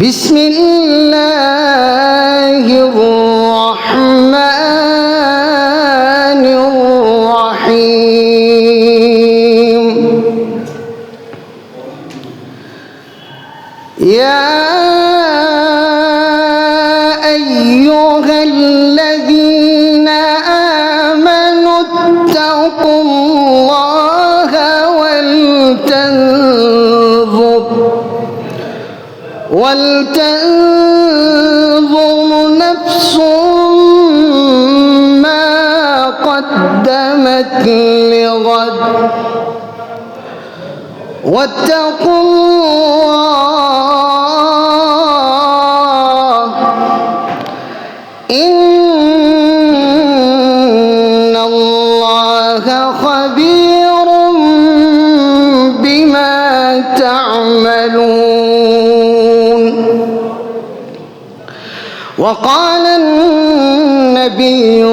বিসমিল্লাহ। ولتنظر نفس ما قدمت لغد واتقوا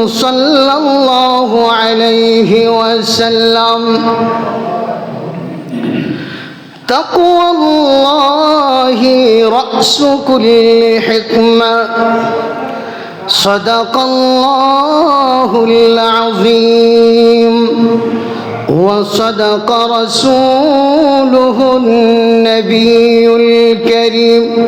صلى الله عليه وسلم. تقوى الله رأس كل حكمة. صدق الله العظيم. وصدق رسوله النبي الكريم.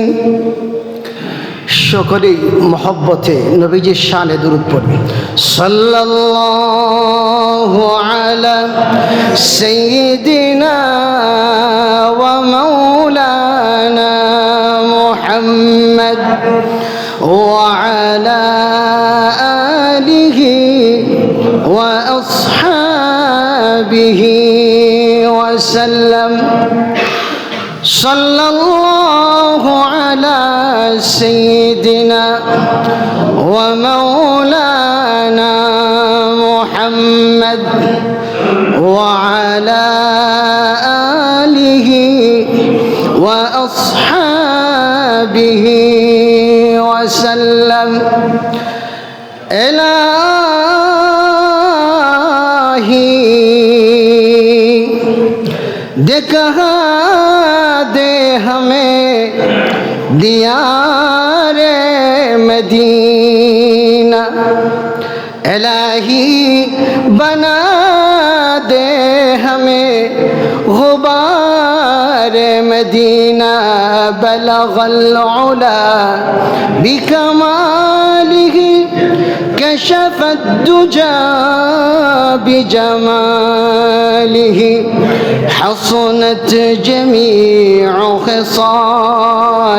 সকলেই মহব্বতে নবীজির শানে দূরত পড়বে। সাল্লাল্লাহু আলা সাইয়্যিদিনা ওয়া মাওলানা মুহাম্মদ ওয়া আলা আলিহি ওয়া আসহাবিহি সাল্লাম। صلى الله على سيدنا ومولانا محمد وعلى آله وأصحابه وسلم. إلهي दिखा ديار مدينة. إلهي بنا دے ہمیں غبار مدينة. بلغ العلا بكماله كشف الدجى بجماله. حصنت جميع خصال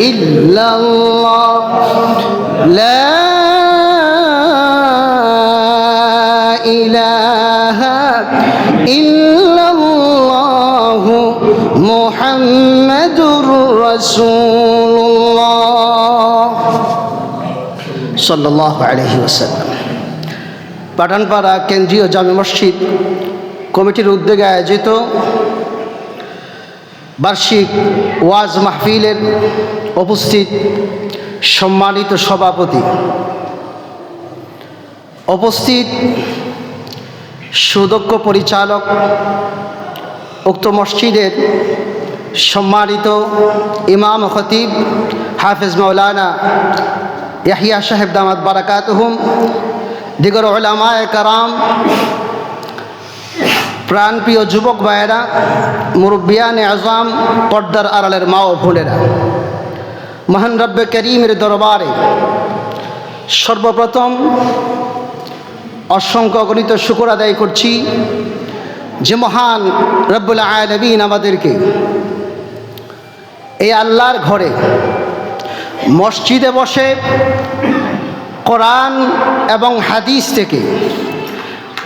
إلا الله لا إله إلا الله محمد رسول الله সাল্লাহ আলহি ওসাল্লাম পাঠানপাড়া কেন্দ্রীয় জামে মসজিদ কমিটির উদ্যোগে আয়োজিত বার্ষিক ওয়াজ মাহফিলের উপস্থিত সম্মানিত সভাপতি, উপস্থিত সুদক্ষ পরিচালক, উক্ত মসজিদের সম্মানিত ইমাম খতিব হাফিজ মৌলানা ইয়াহিয়া সাহেব দামাদ বারাকাতহুম, দিগর ওলামায় কারাম প্রাণপ্রিয় যুবক ভাইয়েরা, মুরব্বিয়ানে আজম, পর্দার আড়ালের মা ও বোনেরা, মহান রব্বে করিমের দরবারে সর্বপ্রথম অসংখ্য গণিত শুকর আদায় করছি যে মহান রব্বুল আলমিন আমাদেরকে এই আল্লাহর ঘরে মসজিদে বসে কোরআন এবং হাদিস থেকে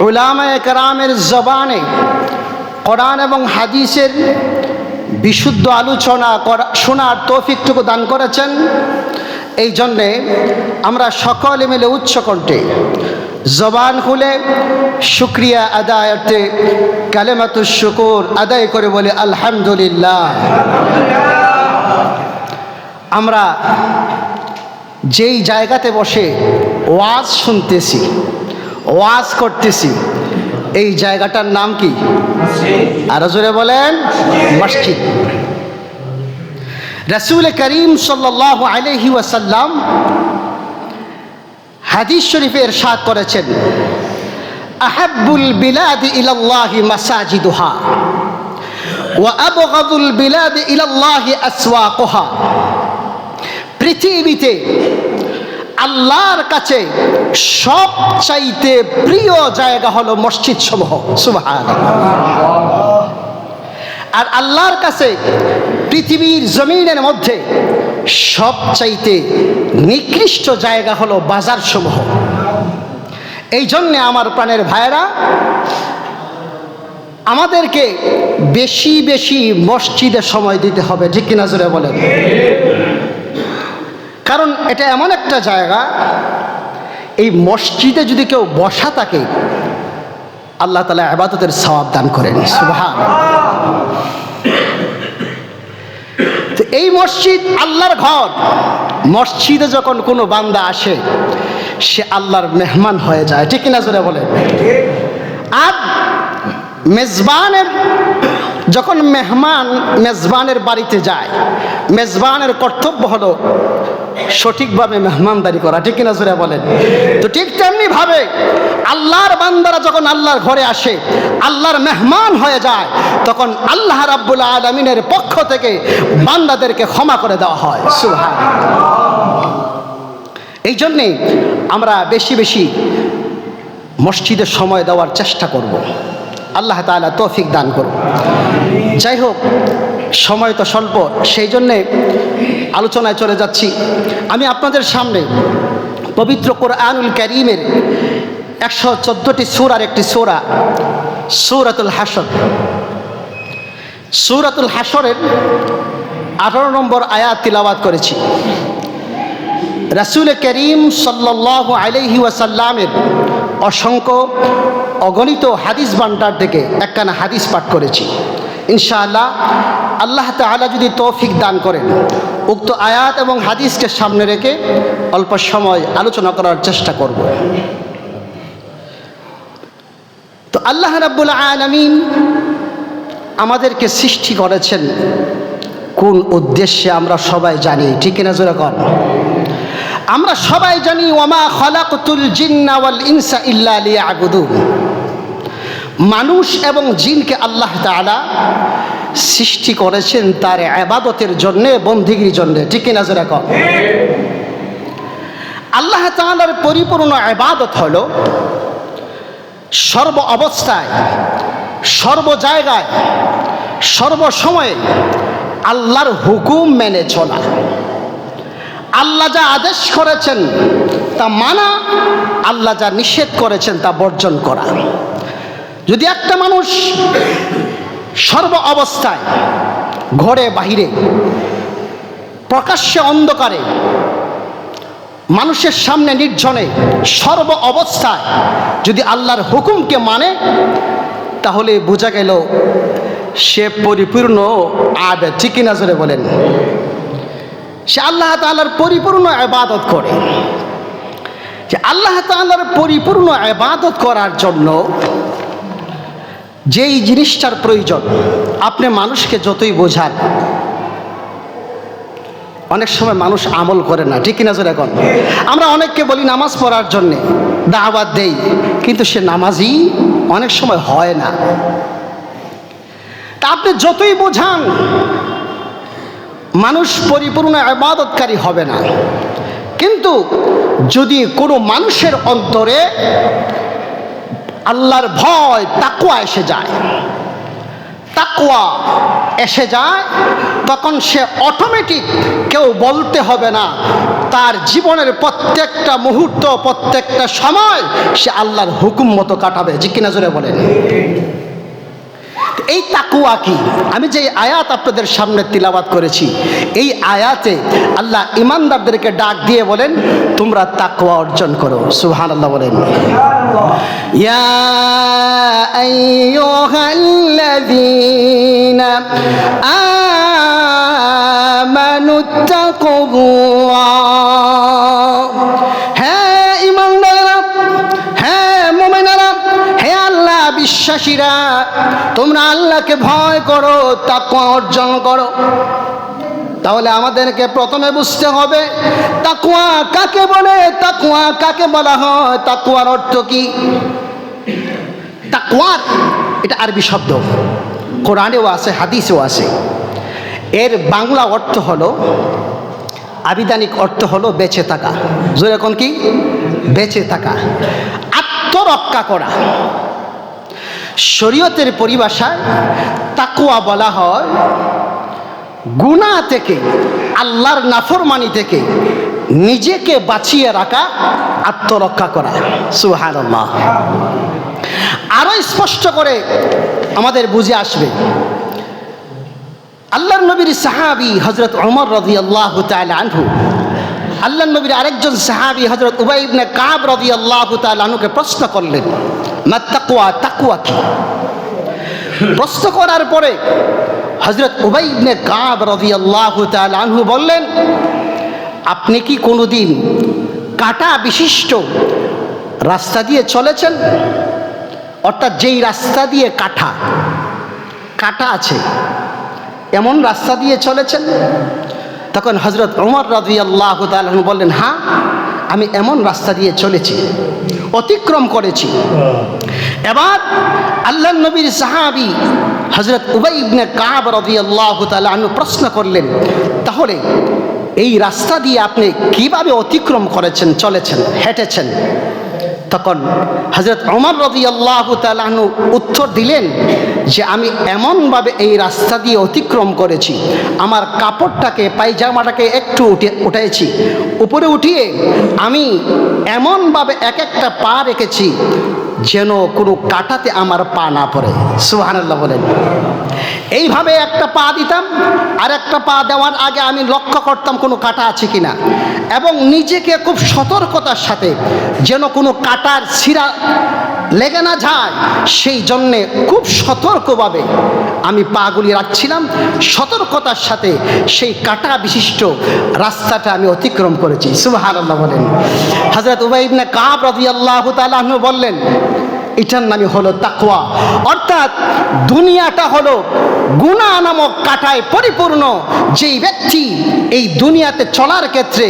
উলামায়ে কেরামের জবানে কোরআন এবং হাদিসের বিশুদ্ধ আলোচনা করা শোনার তৌফিকটুকু দান করেছেন। এই জন্যে আমরা সকলে মিলে উচ্চ কণ্ঠে জবান খুলে শুক্রিয়া আদায়তে কালেমাতুর শুকুর আদায় করে বলে, আলহামদুলিল্লাহ। আমরা যেই জায়গাতে বসে ওয়াজ শুনতেছি ওয়াজ করতেছি। এই জায়গাটার নাম কি? আরও জোরে বলেন, মসজিদ। রসুল করিম সাল্লাহ আলহি ওয়াসাল্লাম হাদিস শরীফে এরশাদ করেছেন, আহাব্বুল বিলাদ ইলাল্লাহি মাসাজিদুহা ওয়া আবগাদুল বিলাদ ইলাল্লাহি আসওয়াকুহা। পৃথিবীতে আল্লাহর কাছে সবচাইতে প্রিয় জায়গা হলো মসজিদ সমূহ সুবহান আর আল্লাহর কাছে পৃথিবীর জমিনের মধ্যে সবচাইতে নিকৃষ্ট জায়গা হলো বাজার সমূহ এই জন্যে আমার প্রাণের ভাইয়েরা, আমাদেরকে বেশি বেশি মসজিদে সময় দিতে হবে, ঠিক কিনা জোরে বলেন? কারণ এটা এমন একটা জায়গা, এই মসজিদে যদি কেউ বসা থাকে, আল্লাহ তালা আবাদতের সওয়াব দান করেন তো এই মসজিদ আল্লাহর ঘর। মসজিদে যখন কোনো বান্দা আসে, সে আল্লাহর মেহমান হয়ে যায়। ঠিক কিনা জোরে বলেন? আর মেজবানের যখন মেহমান মেজবানের বাড়িতে যায়, মেজবানের কর্তব্য হলো সঠিকভাবে মেহমানদারি করা, ঠিক কিনা জোরে বলেন? তো ঠিক তেমনি ভাবে আল্লাহর বান্দারা যখন আল্লাহর ঘরে আসে, আল্লাহর মেহমান হয়ে যায়, তখন আল্লাহ রাব্বুল আলমিনের পক্ষ থেকে বান্দাদেরকে ক্ষমা করে দেওয়া হয়। সুহান এই জন্যে আমরা বেশি বেশি মসজিদে সময় দেওয়ার চেষ্টা করব। আল্লাহ তাআলা তৌফিক দান করুন। যাই হোক সময় তো স্বল্প, সেই জন্যে আলোচনায় চলে যাচ্ছি। আমি আপনাদের সামনে পবিত্র কোরআনুল করিমের একশো চোদ্দোটি সুরার একটি সোরা, সুরাতুল হাসর সুরাতুল হাসরের আঠারো নম্বর আয়াত তিলাবাত করেছি। রাসুল করিম সাল্লাহ আলহি ওয়াসাল্লামের অসংখ্য অগণিত হাদিস ভান্ডার থেকে একখানা হাদিস পাঠ করেছি। ইনশাআল্লাহ আল্লাহ তালা যদি তৌফিক দান করেন, উক্ত আয়াত এবং হাদিসকে সামনে রেখে অল্প সময় আলোচনা করার চেষ্টা করব। তো আল্লাহ রাব্বুল আলমিন আমাদেরকে সৃষ্টি করেছেন কোন উদ্দেশ্যে আমরা সবাই জানি, ঠিক কিনা জোরে কর আমরা সবাই জানি, ওমা খলাকুতুল জিন্না ওয়াল ইনসা ইল্লা লিয়াবুদুন। মানুষ এবং জিনকে আল্লাহ তাআলা সৃষ্টি করেছেন তার আবাদতের জন্য বন্দিগির জন্য। ঠিক কিনা জোরে কর আল্লাহ তাআলার পরিপূর্ণ আবাদত হল সর্ব অবস্থায়, সর্ব জায়গায় সর্বসময়ে আল্লাহর হুকুম মেনে চলা। আল্লাহ যা আদেশ করেছেন, তা মানা, আল্লাহ যা নিষেধ করেছেন, তা বর্জন করা। যদি একটা মানুষ সর্ব অবস্থায়, ঘরে বাহিরে, প্রকাশ্যে অন্ধকারে, মানুষের সামনে নির্জনে সর্ব অবস্থায় যদি আল্লাহর হুকুমকে মানে তাহলে বোঝা গেল সে পরিপূর্ণ আবে ঠিকই নজরে বলেন? সে আল্লাহ তাল্লার পরিপূর্ণ আবাদত করে। যে আল্লাহ তাল্লার পরিপূর্ণ আবাদত করার জন্য যেই জিনিসটার প্রয়োজন, আপনি মানুষকে যতই বোঝান, অনেক সময় মানুষ আমল করে না, ঠিক কিনা? এখন আমরা অনেককে বলি নামাজ পড়ার জন্যে দাওয়াত দেই, কিন্তু সে নামাজই অনেক সময় হয় না। তা আপনি যতই বোঝান মানুষ পরিপূর্ণ আবাদতকারী হবে না। কিন্তু যদি কোনো মানুষের অন্তরে আল্লাহর ভয় তাকুয়া এসে যায় তাকুয়া এসে যায়, তখন সে অটোমেটিক কেউ বলতে হবে না, তার জীবনের প্রত্যেকটা মুহূর্ত, প্রত্যেকটা সময় সে আল্লাহর হুকুম মতো কাটাবে। যে কিনা জোরে বলেন? এই তাকুয়া কি? আমি যে আয়াত আপনাদের সামনে তিলাবাত করেছি, এই আয়াতে আল্লাহ ইমানদারদেরকে ডাক দিয়ে বলেন, তোমরা তাকুয়া অর্জন করো। সুহান আল্লাহ বলেন। ইয়া বিশ্বাসীরা, তোমরা আল্লাহকে ভয় করো, তাকওয়া অর্জন করো। তাহলে আমাদেরকে প্রথমে বুঝতে হবে তাকুয়া কাকে বলে? তাকুয়া কাকে বলা হয়? তাকুয়ার অর্থ কি? তাকুয়ার এটা আরবি শব্দ। কোরআনেও আছে, হাদিসেও আছে। এর বাংলা অর্থ হলো, আবিধানিক অর্থ হলো বেঁচে থাকা। জোরে কোন কি? বেঁচে থাকা। আত্মরক্ষা করা। শরীয়তের পরিভাষায় তাকুয়া বলা হয় গুণা থেকে, আল্লাহর নাফরমানি থেকে নিজেকে বাঁচিয়ে রাখা, আত্মরক্ষা করা। সুহান আরও স্পষ্ট করে আমাদের বুঝে আসবে, আল্লাহর নবীর সাহাবি হজরত অমর রদি আল্লাহ আনহু আল্লাহ নবীর আরেকজন সাহাবি হজরত উবাইবনে কাব রদি আল্লাহ আনহুকে প্রশ্ন করলেন মা তাকুয়া তাকুয়া কি? প্রশ্ন করার পরে হজরত উবাইবনে কাব রদি আল্লাহ আনহু বললেন, আপনি কি কোনোদিন কাটা বিশিষ্ট রাস্তা দিয়ে চলেছেন? অর্থাৎ যেই রাস্তা দিয়ে কাটা কাটা আছে, এমন রাস্তা দিয়ে চলেছেন? তখন হজরত ওমর রাজি আল্লাহ বললেন হ্যাঁ আমি এমন রাস্তা দিয়ে চলেছি অতিক্রম করেছি। এবার আল্লাহ নবীর সাহাবি হজরত উবাই ইবনে কাব রবি আল্লাহ তালু প্রশ্ন করলেন, তাহলে এই রাস্তা দিয়ে আপনি কীভাবে অতিক্রম করেছেন, চলেছেন, হেঁটেছেন? তখন হজরত অমর রদি আল্লাহ তালু উত্তর দিলেন যে, আমি এমনভাবে এই রাস্তা দিয়ে অতিক্রম করেছি। আমার কাপড়টাকে, পায়জামাটাকে একটু উঠে উঠেছি উপরে উঠিয়ে আমি এমনভাবে এক একটা পা রেখেছি যেন কোনো কাটাতে আমার পা না পড়ে। সুহানাল্লাহ বলেন। এইভাবে একটা পা দিতাম আর একটা পা দেওয়ার আগে আমি লক্ষ্য করতাম কোনো কাটা আছে কিনা এবং নিজেকে খুব সতর্কতার সাথে যেন কোনো কাটার শিরা লেগে না যায়, সেই জন্যে খুব সতর্কভাবে আমি পাগুলি রাখছিলাম। সতর্কতার সাথে সেই কাটা বিশিষ্ট রাস্তাটা আমি অতিক্রম করেছি। আল্লাহ বলেন। হজরত উবাইবনে কাব রবি আল্লাহ তালু বললেন এটার নামই হলো তাকওয়া। অর্থাৎ দুনিয়াটা হলো গুণা নামক কাটায় পরিপূর্ণ। যেই ব্যক্তি এই দুনিয়াতে চলার ক্ষেত্রে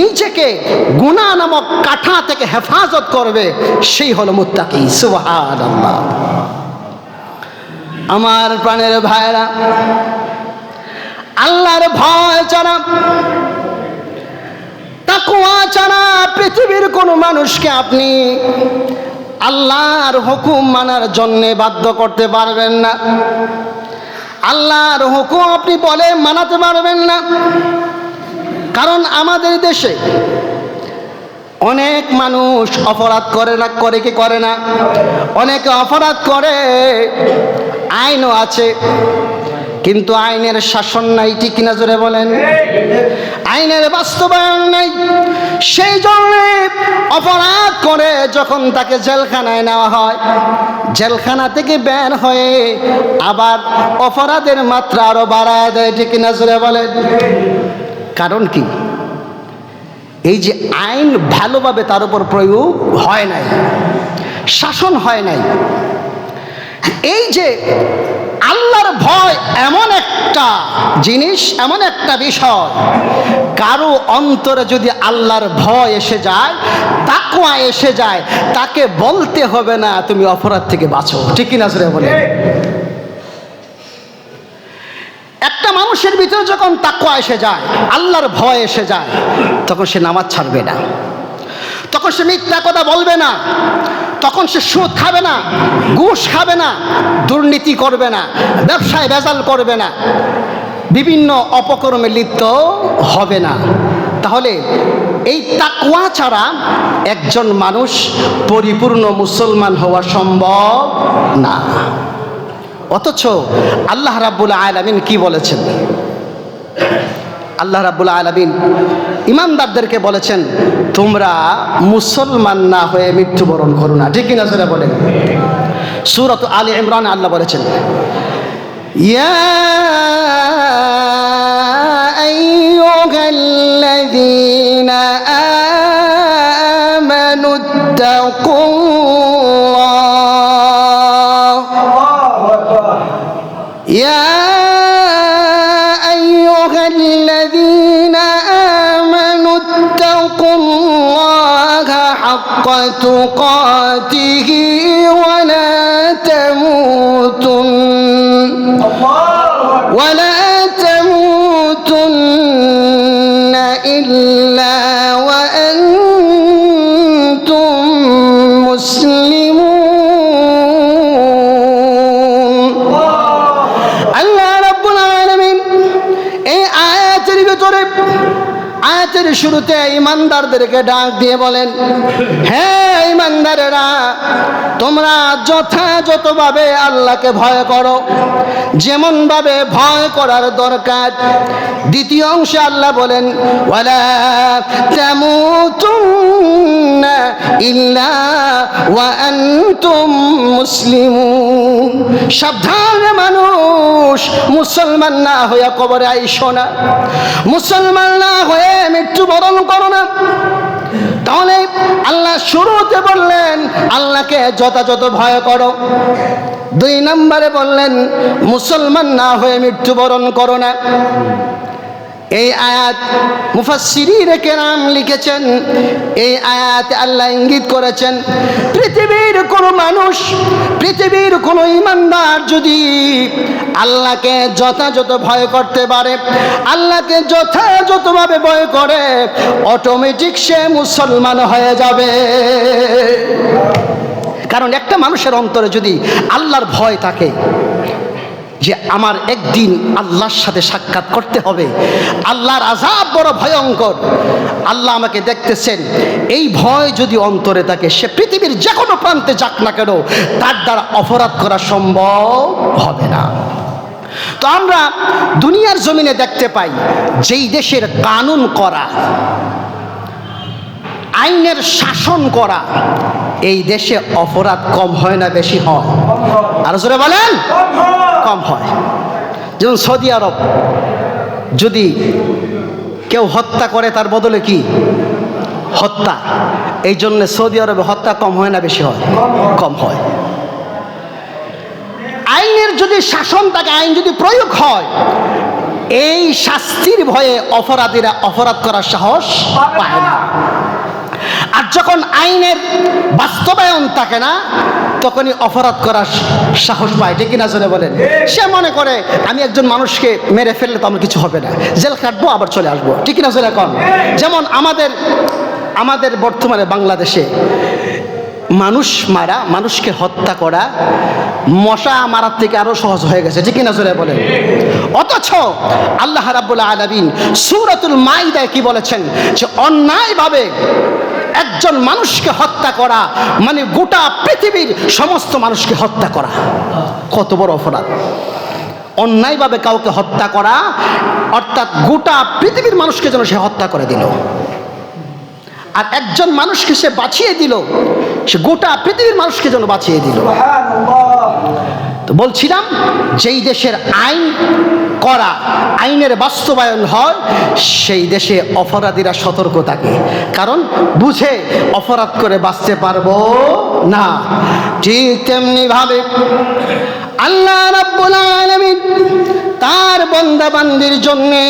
নিজেকে গুণা নামক কাঠা থেকে হেফাজত করবে, সেই হলো মুত্তাকি। সুবহান আমার প্রাণের ভাইরা আল্লাহর ভয় ছাড়া তাকুয়া ছাড়া পৃথিবীর কোনো মানুষকে আপনি আল্লাহর হুকুম মানার জন্যে বাধ্য করতে পারবেন না। আল্লাহর হুকুম আপনি বলে মানাতে পারবেন না। কারণ আমাদের দেশে অনেক মানুষ অপরাধ করে না, করে কি করে না? অনেকে অপরাধ করে, আইনও আছে। কিন্তু আইনের শাসন নাই, ঠিক কিনা জোরে বলেন? আইনের বাস্তবায়ন নাই। সেই জন্যে অপরাধ করে যখন তাকে জেলখানায় নেওয়া হয়, জেলখানা থেকে বের হয়ে আবার অপরাধের মাত্রা আরও বাড়ায় দেয়, ঠিক কিনা জোরে বলেন? কারণ কি? এই যে আইন ভালোভাবে তার উপর প্রয়োগ হয় নাই, শাসন হয় নাই, এই যে আল্লাহর ভয় এমন একটা জিনিস, এমন একটা বিষয়। কারও অন্তরে যদি আল্লাহর ভয় এসে যায় তাকুয়া এসে যায়, তাকে বলতে হবে না, তুমি অপরাধ থেকে বাঁচো। ঠিক না জোরে বলে একটা মানুষের ভিতরে যখন তাকুয়া এসে যায়, আল্লাহর ভয় এসে যায়, তখন সে নামাজ ছাড়বে না। তখন সে মিথ্যা কথা বলবে না। তখন সে সুদ খাবে না, ঘুষ খাবে না, দুর্নীতি করবে না, ব্যবসায় ভেজাল করবে না, বিভিন্ন অপকর্মে লিপ্ত হবে না। তাহলে এই তাকুয়া ছাড়া একজন মানুষ পরিপূর্ণ মুসলমান হওয়া সম্ভব না। অথচ আল্লাহ রাব্বুল আলামিন কি বলেছেন? আল্লাহ রাব্বুল আলামিন ইমানদারদেরকে বলেছেন তোমরা মুসলমান না হয়ে মৃত্যুবরণ করো না। ঠিক কিনা সেটা বলে সুরত আলী ইমরান আল্লাহ বলেছেন, ইয়া حق تقاته শুরুতে ইমানদারদেরকে ডাক দিয়ে বলেন হ্যাঁ ইমানদারেরা, তোমরা যথাযথভাবে আল্লাহকে ভয় করো। যেমনভাবে ভয় করার দরকার। দ্বিতীয় অংশে আল্লাহ বলেন, ওয়ালা তামুতুন্না ইল্লা ওয়া আনতুম মুসলিমুন। সাবধান মানুষ, মুসলমান না হয়ে কবরে আইসো না। মুসলমান না হয়ে মৃত্যুবরণ করো না। তাহলে আল্লাহ শুরুতে বললেন, আল্লাহকে যথাযথ ভয় করো। দুই নম্বরে বললেন, মুসলমান না হয়ে মৃত্যুবরণ করো না। এই আয়াত মুফাসসিরিনে কেরাম লিখেছেন, এই আয়াত আল্লাহ ইঙ্গিত করেছেন, পৃথিবীর কোনো মানুষ, পৃথিবীর কোনো ইমানদার যদি আল্লাহকে যথাযথ ভয় করতে পারে, আল্লাহকে যথাযথভাবে ভয় করে অটোমেটিক সে মুসলমান হয়ে যাবে। কারণ একটা মানুষের অন্তরে যদি আল্লাহর ভয় থাকে যে আমার একদিন আল্লাহর সাথে সাক্ষাৎ করতে হবে। আল্লাহর আজাব বড় ভয়ঙ্কর। আল্লাহ আমাকে দেখতেছেন, এই ভয় যদি অন্তরে থাকে, সে পৃথিবীর যে কোনো প্রান্তে যাক না কেন, তার দ্বারা অপরাধ করা সম্ভব হবে না। তো আমরা দুনিয়ার জমিনে দেখতে পাই, যেই দেশের কানুন করা, আইনের শাসন করা, এই দেশে অপরাধ কম হয় না, বেশি হয়। আর বলেন। কম হয়। যেমন সৌদি আরব, যদি কেউ হত্যা করে, তার বদলে কি? হত্যা। এই জন্য সৌদি আরবে হত্যা কম হয় না বেশি হয়? কম হয়। আইনের যদি শাসন থাকে, আইন যদি প্রয়োগ হয়, এই শাস্তির ভয়ে অপরাধীরা অপরাধ করার সাহস পায় না। আর যখন আইনের বাস্তবায়ন থাকে না তখনই অপরাধ করার সাহস পায়, ঠিক কিনা জোরে বলেন? সে মনে করে, আমি একজন মানুষকে মেরে ফেললে তো আমার কিছু হবে না। জেল কাটবো আবার চলে আসব। ঠিক কিনা জোরে কন? যেমন আমাদের আমাদের বর্তমানে বাংলাদেশে মানুষ মারা, মানুষকে হত্যা করা মশা মারার থেকে আরও সহজ হয়ে গেছে, ঠিক কিনা জোরে বলেন? অথচ আল্লাহ রাব্বুল আলামিন সূরাতুল মাইদায় কি বলেছেন? যে অন্যায়ভাবে একজন মানুষকে হত্যা করা মানে গোটা পৃথিবীর সমস্ত মানুষকে হত্যা করা। কত বড় অপরাধ। অন্যায়ভাবে কাউকে হত্যা করা অর্থাৎ গোটা পৃথিবীর মানুষকে যেন সে হত্যা করে দিল। আর একজন মানুষকে সে বাঁচিয়ে দিল সে গোটা পৃথিবীর মানুষকে যেন বাঁচিয়ে দিল। তো বলছিলাম যেই দেশের আইন করা, আইনের বাস্তবায়ন হয়, সেই দেশে অপরাধীরা সতর্ক থাকে। কারণ বুঝে অপরাধ করে বাঁচতে পারব না। ঠিক তেমনি ভাবে আল্লাহ তার বন্দাবান্দির জন্যে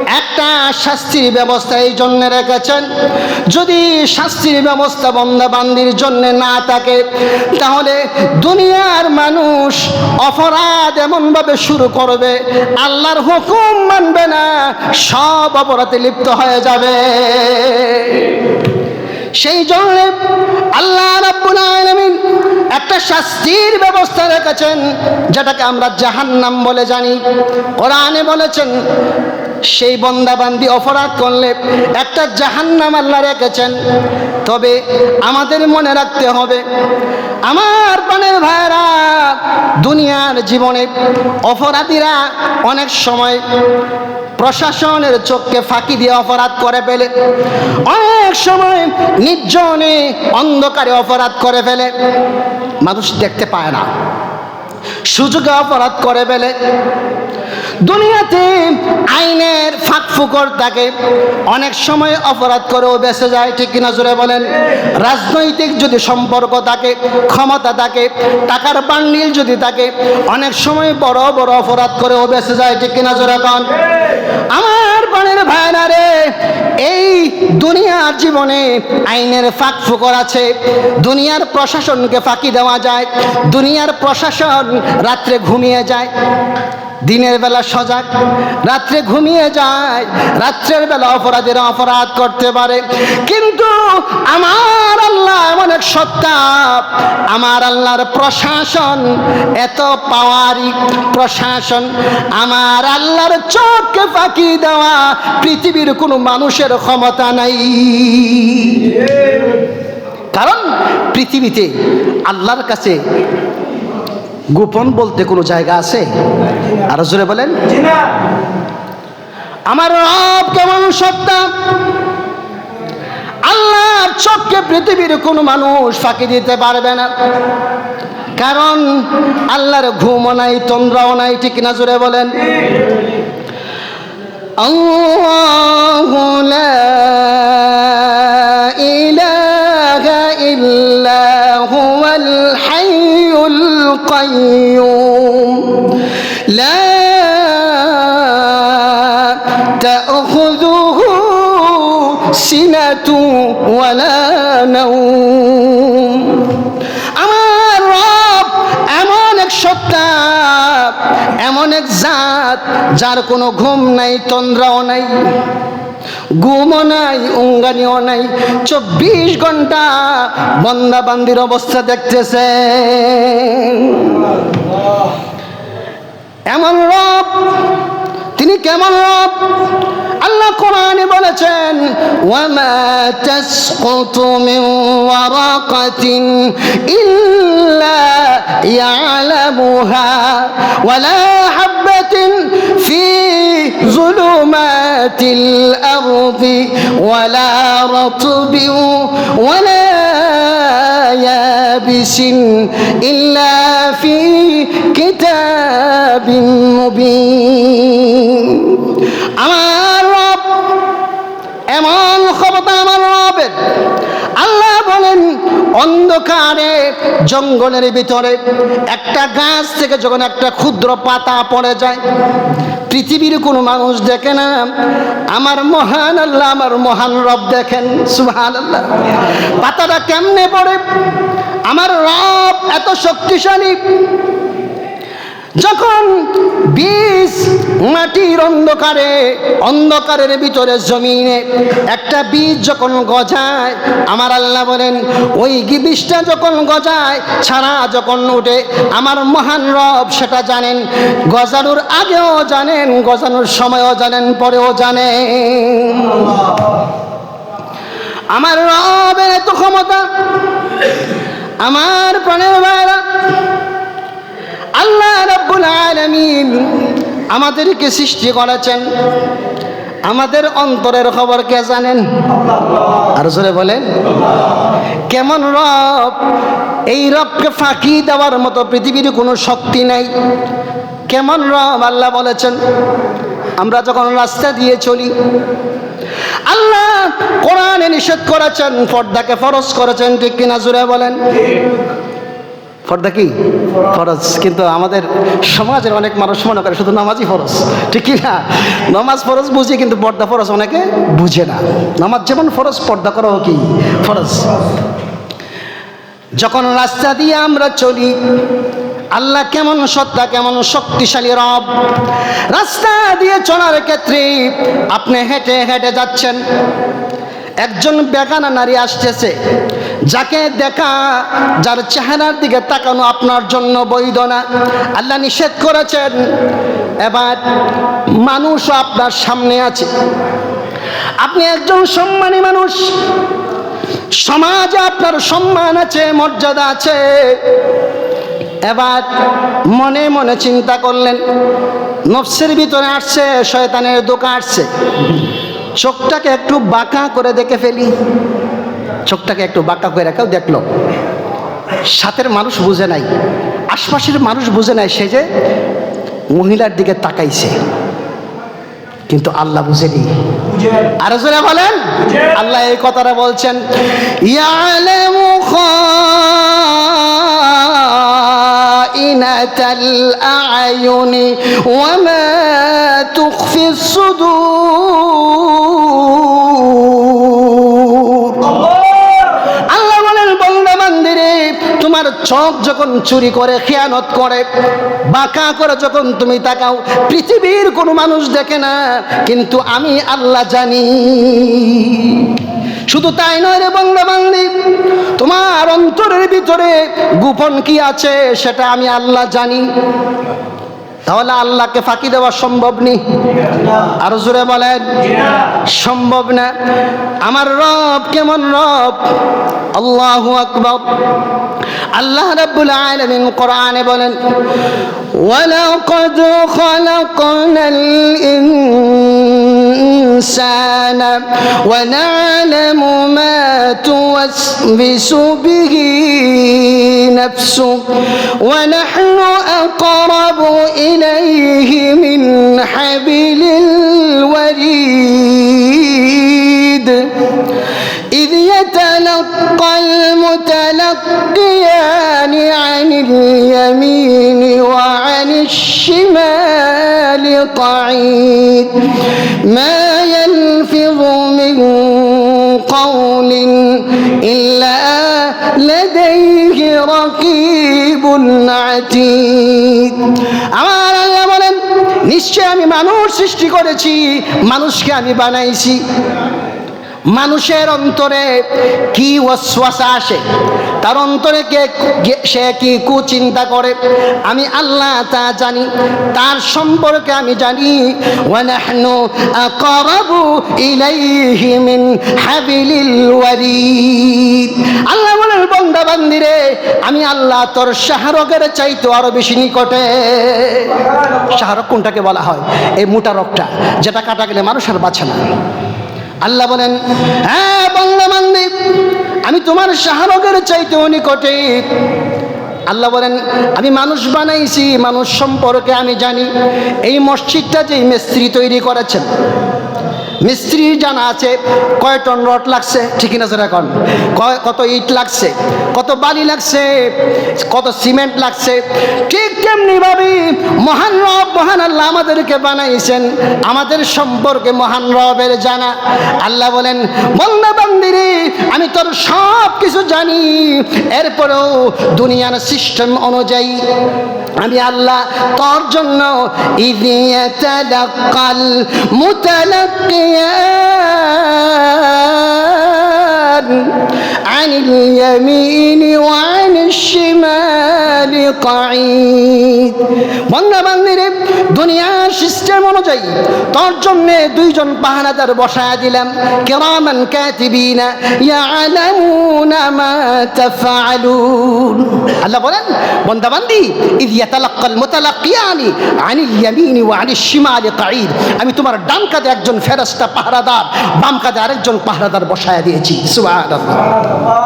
জন্য একটা শাস্তির ব্যবস্থা এই জন্য রেখেছেন। যদি শাস্তির ব্যবস্থা বন্দা বান্দির জন্য না থাকে, তাহলে দুনিয়ার মানুষ অপরাধ এমনভাবে শুরু করবে, আল্লাহর হুকুম মানবে না, সব অপরাধে লিপ্ত হয়ে যাবে। সেই জন্য আল্লাহ আলামিন শাস্তির ব্যবস্থা রেখেছেন, যেটাকে আমরা জাহান্নাম বলে জানি। কোরআনে বলেছেন সেই বন্দাবান্দি অপরাধ করলে একটা জাহান্নাম আল্লাহ রেখেছেন। তবে আমাদের মনে রাখতে হবে, আমার প্রাণের ভাইরা দুনিয়ার জীবনে অপরাধীরা অনেক সময় প্রশাসনের চোখকে ফাঁকি দিয়ে অপরাধ করে ফেলে। অনেক সময় নির্জনে অন্ধকারে অপরাধ করে ফেলে। মানুষ দেখতে পায় না। সুযোগে অপরাধ করে ফেলে। দুনিয়াতে আইনের ফাঁক ফুকর থাকে অনেক সময় অপরাধ করেও বেঁচে যায়, ঠিক কিনা জোরে বলেন? রাজনৈতিক যদি সম্পর্ক থাকে ক্ষমতা থাকে টাকার বান্ডিল যদি থাকে অনেক সময় বড় বড় অপরাধ করেও বেঁচে যায়, ঠিক কিনা জোরে কন আমার প্রাণের ভাইরা রে, এই দুনিয়ার জীবনে আইনের ফাঁক ফুকর আছে, দুনিয়ার প্রশাসনকে ফাঁকি দেওয়া যায়, দুনিয়ার প্রশাসন রাত্রে ঘুমিয়ে যায়। দিনের বেলা সজাগ, রাত্রে ঘুমিয়ে যায়, রাত্রের বেলা অপরাধীরা অপরাধ করতে পারে। কিন্তু আমার আল্লাহ এমন এক সত্তা, আমার আল্লাহর প্রশাসন এত পাওয়ারি প্রশাসন, আমার আল্লাহর চোখকে ফাঁকি দেওয়া পৃথিবীর কোনো মানুষের ক্ষমতা নাই। কারণ পৃথিবীতে আল্লাহর কাছে গোপন বলতে কোনো জায়গা আছে? আরও জোরে বলেন। আমার রব কেমন সত্তা? আল্লাহর চোখকে পৃথিবীর কোনো মানুষ ফাঁকি দিতে পারবে না। কারণ আল্লাহর ঘুম নাই, তন্দ্রাও নাই, ঠিক না জোরে বলেন। আমার রব এমন এক সত্তা, এমন এক জাত, যার কোনো ঘুম নাই, তন্দ্রাও নাই, ঘুমও নাই, উঙ্গানিও নাই। চব্বিশ ঘণ্টা বন্দাবান্দির অবস্থা দেখতেছে এমন রব তিনি কেমন রব? আল্লাহ কোরআনে বলেছেন, ওয়ামা তাসকুতু মিন ওয়ারাকাতিন ইল্লা ইয়ালামুহা ওয়ালা হাববাতিন ফি যুলুমাতিল আরদি ওয়ালা রাতবিন ওয়ালা يابس إلا في كتاب مبين আমার অন্ধকারে, জঙ্গলের ভিতরে, একটা গাছ থেকে যখন একটা ক্ষুদ্র পাতা পড়ে যায়, পৃথিবীর কোনো মানুষ দেখে না। আমার মহান আল্লাহ, আমার মহান রব দেখেন সুহান আল্লাহ পাতাটা কেমনে পড়ে? আমার রব এত শক্তিশালী। যখন বীজ মাটির অন্ধকারে, অন্ধকারের ভিতরে জমিনে একটা বীজ যখন গজায়, আমার আল্লাহ বলেন, ওই বীজটা যখন গজায় ছাড়া যখন উঠে, আমার মহান রব সেটা জানেন, গজানোর আগেও জানেন, গজানোর সময়ও জানেন, পরেও জানেন। আমার রবের এত ক্ষমতা, আমার প্রাণের ভাইরা আল্লাহ রাব্বুল আলামিন আমাদেরকে সৃষ্টি করেছেন। আমাদের অন্তরের খবর কে জানেন? আর জোরে বলেন। কেমন রব, এই রবকে ফাঁকি দেওয়ার মতো পৃথিবীর কোনো শক্তি নাই। কেমন রব, আল্লাহ বলেছেন, আমরা যখন রাস্তা দিয়ে চলি, আল্লাহ কোরআনে নিষেধ করেছেন, পর্দাকে ফরজ করেছেন, ঠিক কিনা জুড়ে বলেন? পর্দা কি? ফরজ। কিন্তু আমাদের সমাজের অনেক মানুষ মনে করে শুধু নামাজই ফরজ। ঠিক কি না? নামাজ ফরজ বুঝি, কিন্তু পর্দা ফরজ অনেকে বুঝে না। নামাজ যেমন ফরজ, পর্দা করাও কি? ফরজ। যখন রাস্তা দিয়ে আমরা চলি, আল্লাহ কেমন সত্তা, কেমন শক্তিশালী রব। রাস্তা দিয়ে চলার ক্ষেত্রে আপনি হেঁটে হেঁটে যাচ্ছেন। একজন বেগানা নারী আসতেছে। যাকে দেখা, যার চেহারার দিকে তাকানো আপনার জন্য বৈধ না। আল্লাহ নিষেধ করেছেন, এবার মানুষও আপনার সামনে আছে। আপনি একজন সম্মানী মানুষ, সমাজে আপনার সম্মান আছে, মর্যাদা আছে। এবার মনে মনে চিন্তা করলেন, নফসের ভিতরে আসছে, শয়তানের দোকা আসছে। চোখটাকে একটু বাঁকা করে দেখে ফেলি। চোখটাকে একটু বাঁকা করে কেউ দেখল। সাথের মানুষ বুঝে নাই, আশপাশের মানুষ বুঝে নাই সে যে মহিলার দিকে তাকাইছে। কিন্তু আল্লাহ বুঝেনি। আরও জোরে বলেন, আল্লাহ এই কথাটা বলছেন ওয়া তোমার চোখ যখন চুরি করে, খেয়ানত করে, বাঁকা করে যখন তুমি তাকাও, পৃথিবীর কোনো মানুষ দেখে না, কিন্তু আমি আল্লাহ জানি। শুধু তাই নয় রে বঙ্গবান্ধি তোমার অন্তরের ভিতরে গোপন কি আছে সেটা আমি আল্লাহ জানি। তাহলে আল্লাহকে ফাঁকি দেওয়া সম্ভব নেই আর জোরে বলেন, সম্ভব না। আমার রব কেমন রব? আল্লাহ আকবর। আল্লাহ রাব্বুল আলামিন কোরআনে বলেন ওয়ালাকাদ খালাকনাল الإنسان ونعلم ما توسوس به نفسه ونحن أقرب إليه من حبل الوريد إذ يتلقى المتلقيان عن اليمين وعن الشمال قعيد ما يلفظ من قول إلا لديه رقيب عتيد আমার আল্লাহ বলেন নিশ্চয় আমি মানুষ সৃষ্টি করেছি মানুষকে আমি বানাইছি মানুষের অন্তরে কি ওয়াসওয়াসা আসে? তার অন্তরে কে সে কি কুচিন্তা করে? আমি আল্লাহ তা জানি, তার সম্পর্কে আমি জানি। ওয়ানাহনু আকরাবু ইলাইহি মিন হাবিলিল ওয়ারিদ আল্লাহ বলেন বান্দা বান্দিরে আমি আল্লাহ তোর শাহরগের চাইতো আরও বেশি নিকটে। শাহরগ কোনটাকে বলা হয়? এই মোটা রগটা যেটা কাটা গেলে মানুষ আর বাঁচে না। আল্লাহ বলেন হ্যাঁ বাংলা বঙ্গমান্দি আমি তোমার শাহরগের চাইতে নিকটে আল্লাহ বলেন, আমি মানুষ বানাইছি, মানুষ সম্পর্কে আমি জানি। এই মসজিদটা যে মিস্ত্রি তৈরি করেছেন, মিস্ত্রি জানা আছে কয় টন রড লাগছে, ঠিক না এখন? কয়, কত ইট লাগছে, কত বালি লাগছে, কত সিমেন্ট লাগছে, ঠিক তেমনি মহান রব, মহান আল্লাহ আমাদেরকে বানাইছেন। আমাদের সম্পর্কে মহান রবের জানা। আল্লাহ বলেন, বন্দা বান্দিরে, আমি তোর সব কিছু জানি। এরপরেও দুনিয়ার সিস্টেম অনুযায়ী আমি আল্লাহ তোর জন্য ইদিয়াতালাক্কাল মুতালাক্কিয়ান عن اليمين وعن الشمال قعيد বন্ধা বান্দিরে দুনিয়ার সিস্টেম অনুযায়ী তোর জন্য দুইজন পাহারাদার বসায় দিলাম কেরামান কাতিবিনা ইয়ালামুনা মা তাফআলুন আল্লাহ বলেন বন্ধা বান্দি ইদ ইয়াতালাক্কাল মুতালাক্কিয়ানি আনিল ইয়ামিনি ওয়া আনিশ শিমালি কাঈদ আমি তোমার ডান কাঁধে একজন ফেরেশতা পাহারাদার বাম কাঁধে আরেকজন পাহারাদার বসায় দিয়েছি سبحان الله